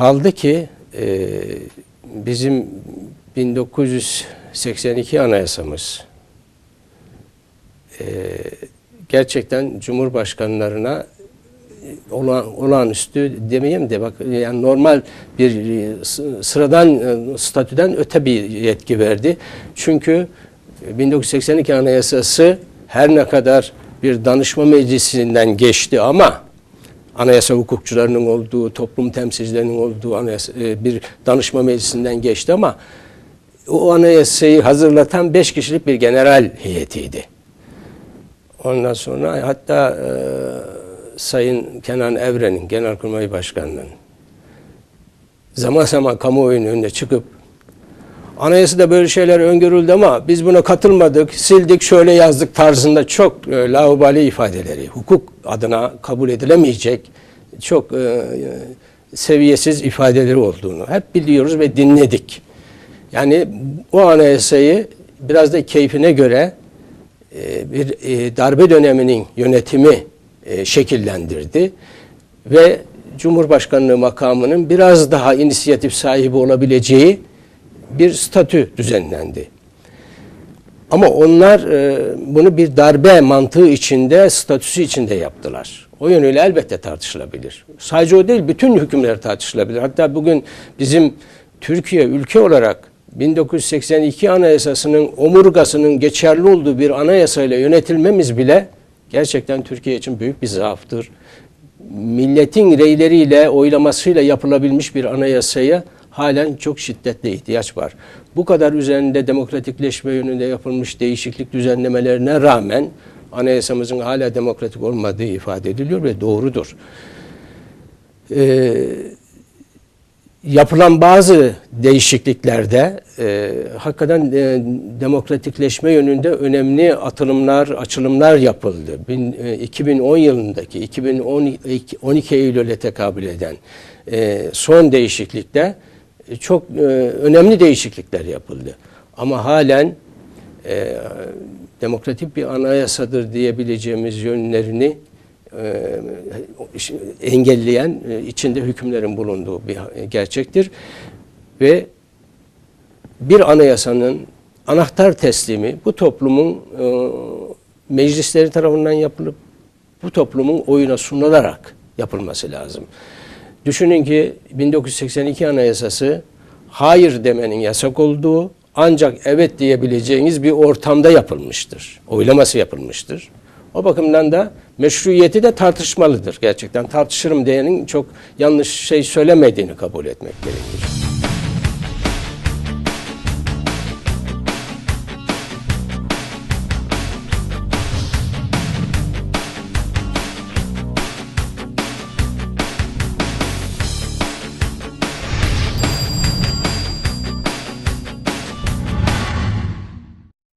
Kaldı ki e, bizim 1982 anayasamız e, gerçekten Cumhurbaşkanlarına olan, olağanüstü demeyeyim de bak yani normal bir e, sıradan e, statüden öte bir yetki verdi. Çünkü 1982 Anayasası her ne kadar bir danışma meclisinden geçti ama anayasa hukukçularının olduğu, toplum temsilcilerinin olduğu anayasa, e, bir danışma meclisinden geçti ama o anayasayı hazırlatan beş kişilik bir general heyetiydi. Ondan sonra hatta e, Sayın Kenan Evren'in, Genelkurmay Başkanı'nın zaman zaman kamuoyunun önüne çıkıp anayasada böyle şeyler öngörüldü ama biz buna katılmadık, sildik, şöyle yazdık tarzında çok e, laubali ifadeleri, hukuk adına kabul edilemeyecek çok e, seviyesiz ifadeleri olduğunu hep biliyoruz ve dinledik. Yani o anayasayı biraz da keyfine göre e, bir e, darbe döneminin yönetimi e, şekillendirdi ve Cumhurbaşkanlığı makamının biraz daha inisiyatif sahibi olabileceği bir statü düzenlendi. Ama onlar e, bunu bir darbe mantığı içinde, statüsü içinde yaptılar. O yönüyle elbette tartışılabilir. Sadece o değil, bütün hükümler tartışılabilir. Hatta bugün bizim Türkiye ülke olarak 1982 Anayasası'nın omurgasının geçerli olduğu bir anayasayla yönetilmemiz bile gerçekten Türkiye için büyük bir zaaftır. Milletin reyleriyle, oylamasıyla yapılabilmiş bir anayasaya halen çok şiddetle ihtiyaç var. Bu kadar üzerinde demokratikleşme yönünde yapılmış değişiklik düzenlemelerine rağmen anayasamızın hala demokratik olmadığı ifade ediliyor ve doğrudur. Ee, yapılan bazı değişikliklerde e, hakikaten e, demokratikleşme yönünde önemli atılımlar, açılımlar yapıldı. Bin, e, 2010 yılındaki 2012 Eylül'e tekabül eden e, son değişiklikte çok e, önemli değişiklikler yapıldı. Ama halen e, demokratik bir anayasadır diyebileceğimiz yönlerini e, engelleyen e, içinde hükümlerin bulunduğu bir gerçektir ve bir anayasanın anahtar teslimi bu toplumun e, meclisleri tarafından yapılıp bu toplumun oyuna sunularak yapılması lazım. Düşünün ki 1982 Anayasası hayır demenin yasak olduğu ancak evet diyebileceğiniz bir ortamda yapılmıştır. Oylaması yapılmıştır. O bakımdan da meşruiyeti de tartışmalıdır gerçekten. Tartışırım diyenin çok yanlış şey söylemediğini kabul etmek gerekir.